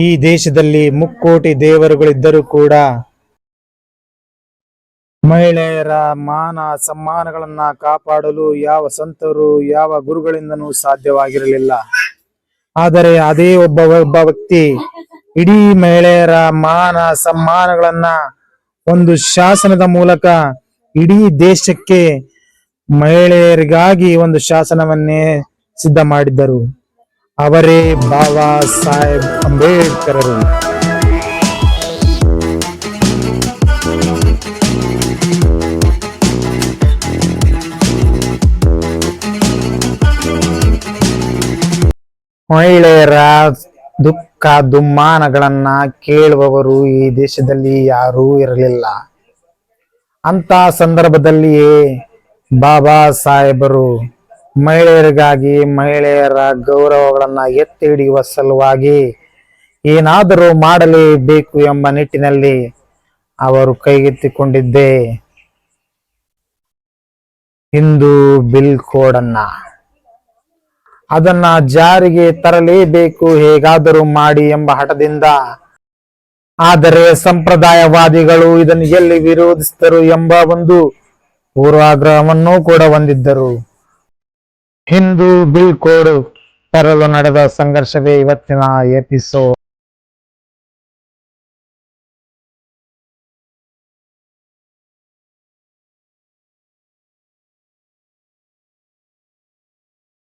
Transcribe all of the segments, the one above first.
ಈ ದೇಶದಲ್ಲಿ ಮುಕ್ಕೋಟಿ ದೇವರುಗಳಿದ್ದರೂ ಕೂಡ ಮಹಿಳೆಯರ ಮಾನ ಸಮ್ಮಾನಗಳನ್ನ ಕಾಪಾಡಲು ಯಾವ ಸಂತರು, ಯಾವ ಗುರುಗಳಿಂದನೂ ಸಾಧ್ಯವಾಗಿರಲಿಲ್ಲ. ಆದರೆ ಅದೇ ಒಬ್ಬ ಒಬ್ಬ ವ್ಯಕ್ತಿ ಇಡೀ ಮಹಿಳೆಯರ ಮಾನ ಸಮ್ಮಾನಗಳನ್ನ ಒಂದು ಶಾಸನದ ಮೂಲಕ ಇಡೀ ದೇಶಕ್ಕೆ ಮಹಿಳೆಯರಿಗಾಗಿ ಒಂದು ಶಾಸನವನ್ನೇ ಸಿದ್ಧ ಮಾಡಿದ್ದರು. ಅವರೇ ಬಾಬಾ ಸಾಹೇಬ್ ಅಂಬೇಡ್ಕರರು. ಮಹಿಳೆಯರ ದುಃಖ, ದುಮ್ಮಾನಗಳನ್ನ ಕೇಳುವವರು ಈ ದೇಶದಲ್ಲಿ ಯಾರೂ ಇರಲಿಲ್ಲ. ಅಂತ ಸಂದರ್ಭದಲ್ಲಿಯೇ ಬಾಬಾ ಸಾಹೇಬರು ಮಹಿಳೆಯರಿಗಾಗಿ ಮಹಿಳೆಯರ ಗೌರವಗಳನ್ನ ಎತ್ತಿ ಹಿಡಿಯುವ ಸಲುವಾಗಿ ಏನಾದರೂ ಮಾಡಲೇಬೇಕು ಎಂಬ ನಿಟ್ಟಿನಲ್ಲಿ ಅವರು ಕೈಗೆತ್ತಿಕೊಂಡಿದ್ದೆ. ಹಿಂದೂ ಬಿಲ್ ಕೋಡ್ ಅನ್ನ ಅದನ್ನ ಜಾರಿಗೆ ತರಲೇಬೇಕು, ಹೇಗಾದರೂ ಮಾಡಿ ಎಂಬ ಹಠದಿಂದ. ಆದರೆ ಸಂಪ್ರದಾಯವಾದಿಗಳು ಇದನ್ನು ಎಲ್ಲಿ ವಿರೋಧಿಸಿದರು ಎಂಬ ಒಂದು ಪೂರ್ವಾಗ್ರಹವನ್ನೂ ಕೂಡ ಹೊಂದಿದ್ದರು. ಹಿಂದೂ ಬಿಲ್ ಕೋಡ್ ತರಲು ನಡೆದ ಸಂಘರ್ಷವೇ ಇವತ್ತಿನ ಎಪಿಸೋಡ್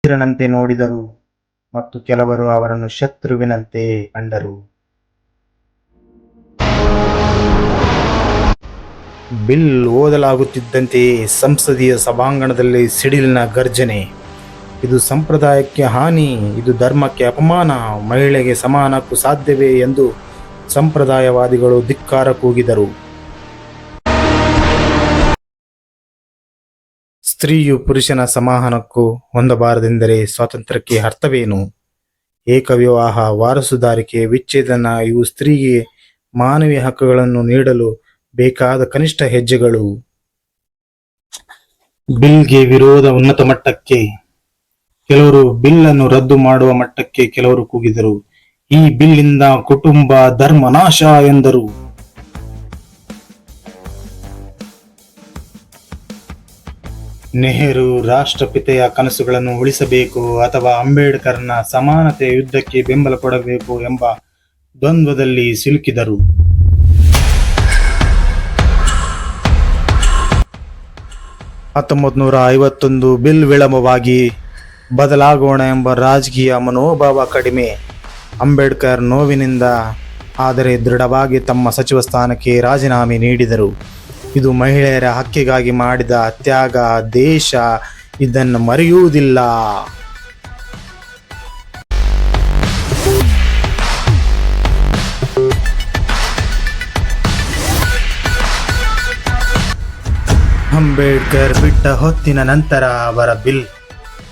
ಮಿತ್ರನಂತೆ ನೋಡಿದರು ಮತ್ತು ಕೆಲವರು ಅವರನ್ನು ಶತ್ರುವಿನಂತೆ ಕಂಡರು. ಬಿಲ್ ಓದಲಾಗುತ್ತಿದ್ದಂತೆಯೇ ಸಂಸದೀಯ ಸಭಾಂಗಣದಲ್ಲಿ ಸಿಡಿಲಿನ ಗರ್ಜನೆ. ಇದು ಸಂಪ್ರದಾಯಕ್ಕೆ ಹಾನಿ, ಇದು ಧರ್ಮಕ್ಕೆ ಅಪಮಾನ, ಮಹಿಳೆಗೆ ಸಮಾನಕ್ಕೂ ಸಾಧ್ಯವೇ ಎಂದು ಸಂಪ್ರದಾಯವಾದಿಗಳು ಧಿಕ್ಕಾರ ಕೂಗಿದರು. ಸ್ತ್ರೀಯು ಪುರುಷನ ಸಮಾನಕ್ಕೂ ಹೊಂದಬಾರದೆಂದರೆ ಸ್ವಾತಂತ್ರ್ಯಕ್ಕೆ ಅರ್ಥವೇನು? ಏಕವಿವಾಹ, ವಾರಸುದಾರಿಕೆ, ವಿಚ್ಛೇದನ, ಇವು ಸ್ತ್ರೀಗೆ ಮಾನವೀಯ ಹಕ್ಕುಗಳನ್ನು ನೀಡಲು ಬೇಕಾದ ಕನಿಷ್ಠ ಹೆಜ್ಜೆಗಳು. ಬಿಲ್ಗೆ ವಿರೋಧ ಉನ್ನತ ಮಟ್ಟಕ್ಕೆ ಕೆಲವರು ಬಿಲ್ ಅನ್ನು ರದ್ದು ಮಾಡುವ ಮಟ್ಟಕ್ಕೆ ಕೆಲವರು ಕೂಗಿದರು. ಈ ಬಿಲ್ಲಿಂದ ಕುಟುಂಬ ಧರ್ಮ ನಾಶ ಎಂದರು. ನೆಹರು ರಾಷ್ಟ್ರಪಿತೆಯ ಕನಸುಗಳನ್ನು ಉಳಿಸಬೇಕು ಅಥವಾ ಅಂಬೇಡ್ಕರ್ನ ಸಮಾನತೆ ಯುದ್ಧಕ್ಕೆ ಬೆಂಬಲ ಕೊಡಬೇಕು ಎಂಬ ದ್ವಂದ್ವದಲ್ಲಿ ಸಿಲುಕಿದರು. ಹತ್ತೊಂಬತ್ತು ನೂರ ಐವತ್ತೊಂದು ಬಿಲ್ ವಿಳಂಬವಾಗಿ ಬದಲಾಗೋಣ ಎಂಬ ರಾಜಕೀಯ ಮನೋಭಾವ ಕಡಿಮೆ. ಅಂಬೇಡ್ಕರ್ ನೋವಿನಿಂದ ಆದರೆ ದೃಢವಾಗಿ ತಮ್ಮ ಸಚಿವ ಸ್ಥಾನಕ್ಕೆ ರಾಜೀನಾಮೆ ನೀಡಿದರು. ಇದು ಮಹಿಳೆಯರ ಹಕ್ಕಿಗಾಗಿ ಮಾಡಿದ ತ್ಯಾಗ, ದೇಶ ಇದನ್ನು ಮರೆಯುವುದಿಲ್ಲ. ಅಂಬೇಡ್ಕರ್ ಬಿಟ್ಟ ಹೊತ್ತಿನ ನಂತರ ಅವರ ಬಿಲ್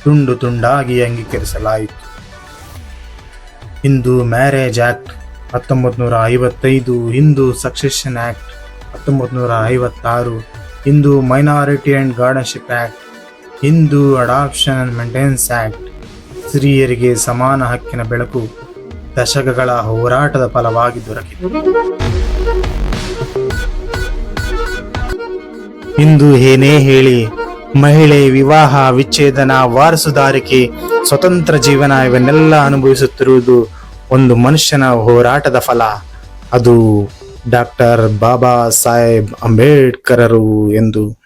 ತುಂಡು ತುಂಡಾಗಿ ಅಂಗೀಕರಿಸಲಾಯಿತು. ಹಿಂದೂ ಮ್ಯಾರೇಜ್ ಆಕ್ಟ್ ಹತ್ತೊಂಬತ್ತು ನೂರ ಐವತ್ತೈದು ಹಿಂದೂ ಸಕ್ಸೆಷನ್ ಆಕ್ಟ್ ಹತ್ತೊಂಬತ್ತು ನೂರ ಐವತ್ತಾರು Hindu minority and guardianship act Hindu adoption and maintenance act ಸ್ತ್ರೀಯರಿಗೆ ಸಮಾನ ಹಕ್ಕಿನ ಬೆಳಕು ದಶಕಗಳ ಹೋರಾಟದ ಫಲವಾಗಿ ದೊರಕಿತು. ಇಂದು ಏನೇ ಹೇಳಿ ಮಹಿಳೆ, ವಿವಾಹ, ವಿಚ್ಛೇದನ, ವಾರಸುದಾರಿಕೆ, ಸ್ವತಂತ್ರ ಜೀವನ ಇವನ್ನೆಲ್ಲ ಅನುಭವಿಸುತ್ತಿರುವುದು ಒಂದು ಮನುಷ್ಯನ ಹೋರಾಟದ ಫಲ. ಅದು ಡಾಕ್ಟರ್ ಬಾಬಾ ಸಾಹೇಬ್ ಅಂಬೇಡ್ಕರರು ಎಂದು